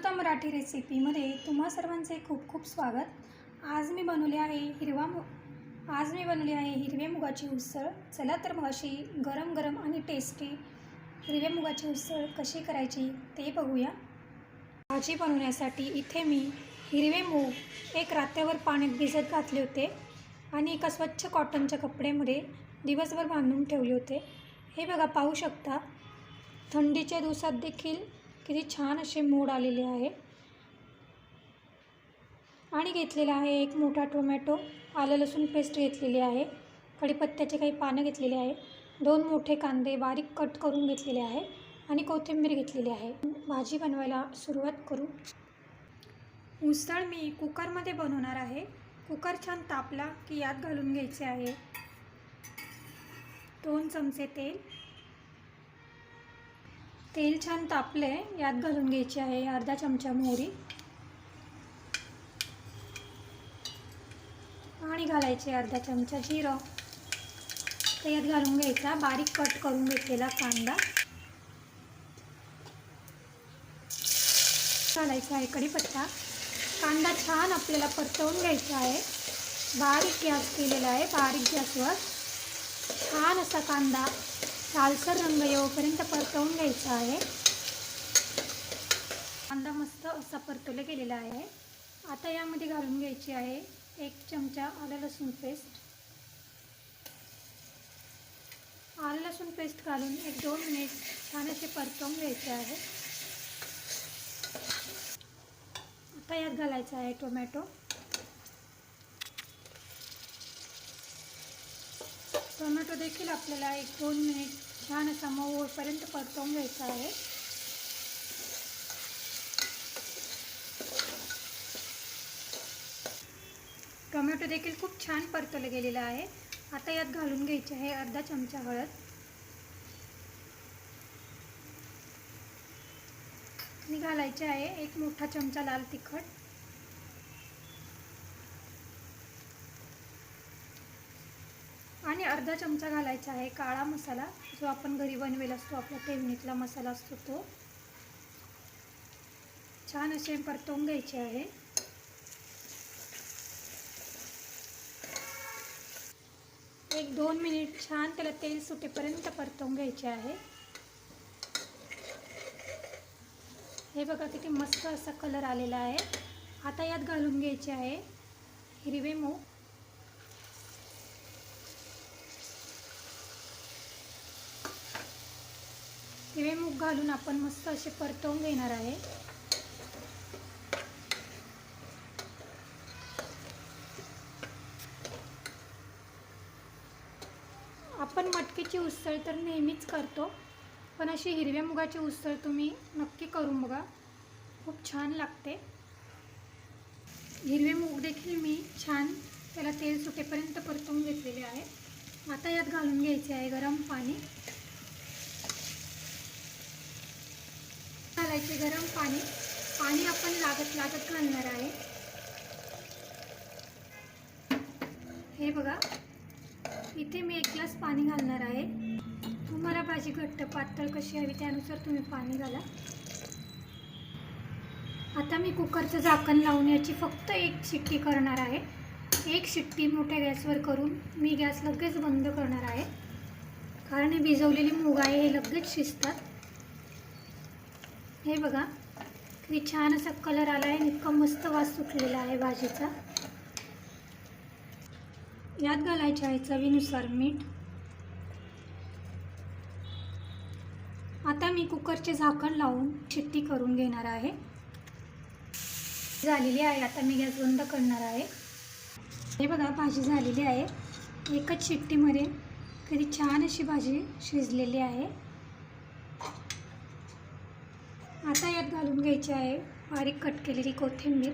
अमृता मराठी रेसिपीमध्ये तुम्हा सर्वांचे खूप खूप स्वागत. आज मी बनवले आहे हिरवा मु आज मी बनवली आहे हिरव्या मुगाची उसळ. चला तर मग अशी गरम गरम आणि टेस्टी हिरव्या मुगाची उसळ कशी करायची ते बघूया. भाजी बनवण्यासाठी इथे मी हिरवे मूग एक रात्यावर पाण्यात भिजत घातले होते आणि एका स्वच्छ कॉटनच्या कपड्यामध्ये दिवसभर बांधून ठेवले होते. हे बघा पाहू शकता. थंडीच्या दिवसात देखील किती छान असे मोड आलेले आहे. आणि घेतलेला आहे एक मोठा टोमॅटो आलं लसूण पेस्ट घेतलेली आहे. कढीपत्त्याचे काही पानं घेतलेले आहे. दोन मोठे कांदे बारीक कट करून घेतलेले आहे आणि कोथिंबीर घेतलेली आहे. भाजी बनवायला सुरुवात करू. उसळ मी कुकरमध्ये बनवणार आहे. कुकर छान तापला की यात घालून घ्यायचे आहे. दोन चमचे तेल. तेल छान तापले यात घालून घ्यायची आहे अर्धा चमचा मोहरी. आणि घालायचे अर्धा चमचा जिरं. ते यात घालून घ्यायचा बारीक कट करून घेतलेला कांदा. घालायचा आहे कढीपत्ता. कांदा छान आपल्याला परतवून घ्यायचा आहे. बारीक गॅस केलेला आहे बारीक गॅसवर. छान असा कांदा. लालसर रंग येऊपर्यंत परतवून घ्यायचा आहे. कांदा मस्त असा परतवला गेलेला आहे. आता यामध्ये घालून घ्यायची आहे एक चमचा आलं लसूण पेस्ट. आलं लसूण पेस्ट घालून एक दोन मिनिट छान असे परतवून घ्यायचे आहे. आता यात घालायचं आहे टोमॅटो. टोमॅटो देखील आपल्याला एक दोन मिनिट छान असा मऊ होईपर्यंत परतवून घ्यायचा आहे. टोमॅटो देखील खूप छान परतवलं गेलेलं आहे. आता यात घालून घ्यायचे आहे अर्धा चमचा हळद. आणि घालायचे आहे एक मोठा चमचा लाल तिखट. आणि अर्धा चमचा घालायचा आहे काळा मसाला जो आपण घरी बनवेल असतो आपला ठेवणीतला मसाला असतो तो. छान असे परतवून घ्यायचे आहे. एक दोन मिनिट छान त्याला तेल सुटेपर्यंत परतवून घ्यायचे आहे. हे बघा किती मस्त असा कलर आलेला आहे. आता यात घालून घ्यायचे आहे हिरवे मूग. हिरवे मूग घालून आपण मस्त असे परतवून घेणार आहे. आपण मटकीची उसळ तर नेहमीच करतो पण अशी हिरव्या मुगाची उसळ तुम्ही नक्की करून बघा. खूप छान लागते. हिरवे मूग देखील मी छान त्याला तेल सुटेपर्यंत परतवून घेतलेले आहे. आता यात घालून घ्यायचे आहे गरम पाणी. घालायचे गरम पाणी. पाणी आपण लागत लागत घालणार आहे. हे बघा. इथे मी एक ग्लास पाणी घालणार आहे. तुम्हाला भाजी घट्ट पातळ कशी हवी त्यानुसार तुम्ही पाणी घाला. आता मी कुकरचं झाकण लावून याची फक्त एक शिट्टी करणार आहे. एक शिट्टी मोठ्या गॅसवर करून मी गॅस लगेच बंद करणार आहे. कारण हे भिजवलेली मूग आहे हे लगेच शिजतात. हे बघा किती छान असा कलर आला आहे इतका मस्त वास सुटलेला आहे भाजीचा. यात घालायचे आहे चवीनुसार मीठ. आता मी कुकरचे झाकण लावून शिट्टी करून घेणार आहे. झालेली आहे आता मी गॅस बंद करणार आहे. हे बघा भाजी झालेली आहे. एकच शिट्टीमध्ये किती छान अशी भाजी शिजलेली आहे. आता यात घालून घ्यायची आहे बारीक कट केलेली कोथिंबीर.